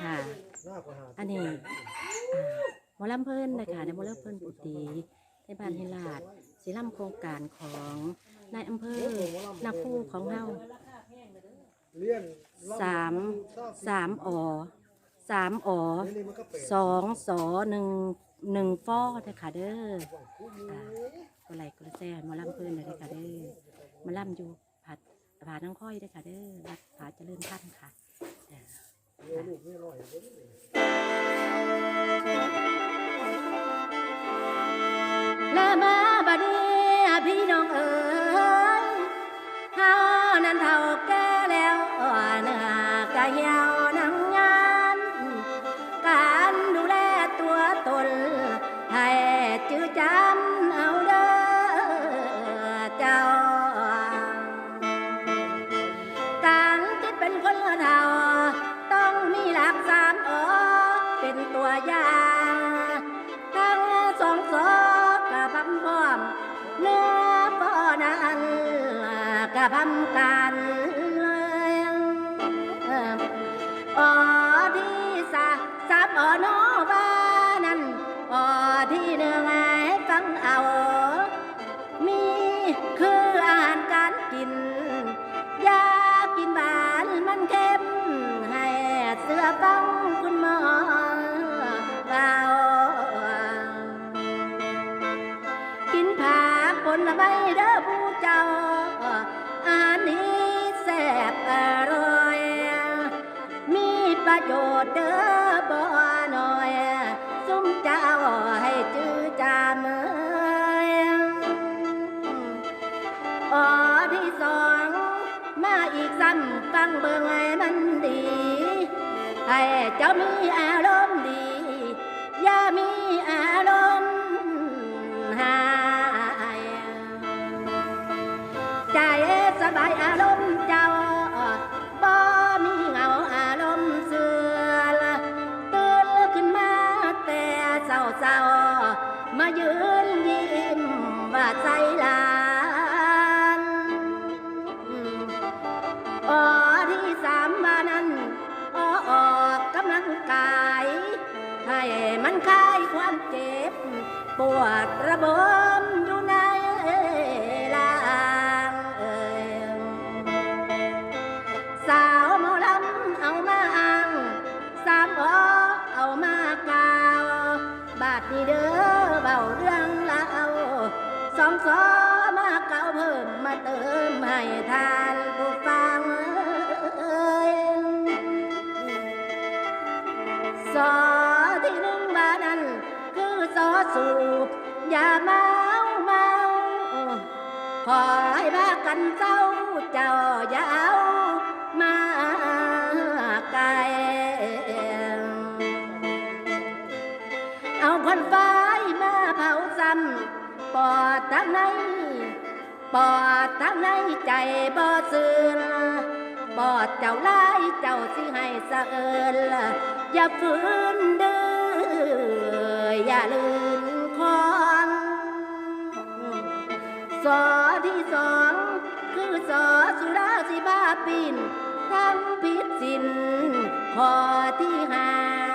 ค่ะ อันนี้อ่าหมอลำเพิ่นนะคะในหมอลำเพิ่นปุตีในบ้านเฮลาดศิลำโครงการของนายอำเภอนาคูของเฮาเลี้ยนสามสามอสามอสองสอหนึ่งหนึ่งฟอนะคะเด้ออ่าก็ไลค์ก็แซ่หมอลำเพิ่นเลยค่ะเด้อหมาลำอยู่ผัดผานังค่อยเด้อค่ะเด้อวัดผาเจริญท่านค่ะ ลูกไม่ร่อยเลยและมาบัดนี้พี่น้องเอ๋ยเฮานั้นเท่าแก่แล้วเนื้อกะเหี่ยว กะพำกันออดีสาสามอโนบ้านั้นออที่เนื้อไงฟังเอา มีคืออาหารการกิน ยากินหวานมันเค็ม ให้เสื้อฟังคุณหมอเรากินผักผลไม้เด้อผู้เจ้า ประโยชน์เด้อบ่น้อยสุ่มเจ้าให้จื้อจามเอยออที่สองมาอีกซ้ำฟังเบิ่งให้มันดี ให้เจ้ามีอารมณ์ดี อย่ามีอารมณ์ เศร้า มายืนยิ้มว่าใจลานอ๋อที่สามมานั้นอ๋อออกกำลังกาย ให้มันคลายความเจ็บ ปวดระบม บาดนี้เด้อเบาเรื่องเล่าสองสอมาเก่าเพิ่มมาเติมให้ทานผู้ฟังเอ่ยสอที่หนึ่งบานั้น คือสอสูบอย่าเมาเมาขอให้พากันเจ้าเจ้าอย่าเอา เอาควันไฟมาเผาซ้ำปอดทั้งในปอดทั้งในใจบ่ซื่นปอดเจ้าลายเจ้าสิให้สะเอินอย่าฝืนเด้ออย่าลืนคอนสอที่สองคือสอสุราสิบาปินทั้งพิษสินขอที่ห้า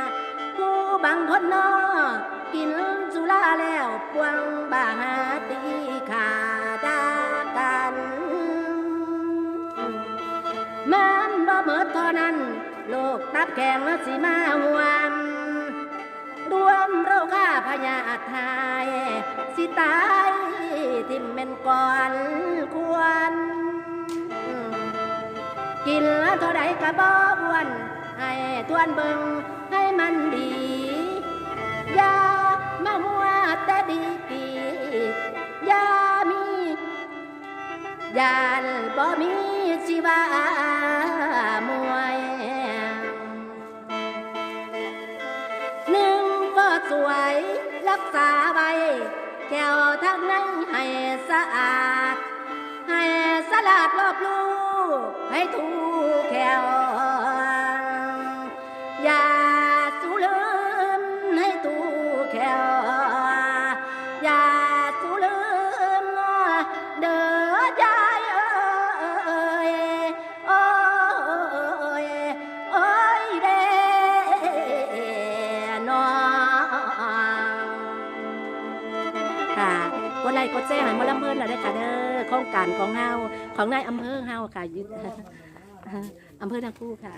บางคนนอกินสุราแล้วปวงบาหาตีขาดากันมันบ่เมิดเท่านั้น โลกตับแข็งและสิมาห่วงรวมโรคาพยาธาย สิตายทิมเป็นก่อนควร กินแล้วเท่าใดกระบอ้วนให้ทวนเบิงให้มันดี อย่ามามัวแต่ดีกีอย่ามียานบ่มีชีวามวยหนึ่งก็สวยรักษาไว้แก้วทั้งในให้สะอาด ให้สลาดรอบลูกให้ถูกแก้ว กดไลค์กดแชร์ให้มอลำเพิ่นน่ะได้ค่ะเด้อโครงการของเฮาของนายอำเภอเฮาค่ะยึดอำเภอทางคู่ค่ะ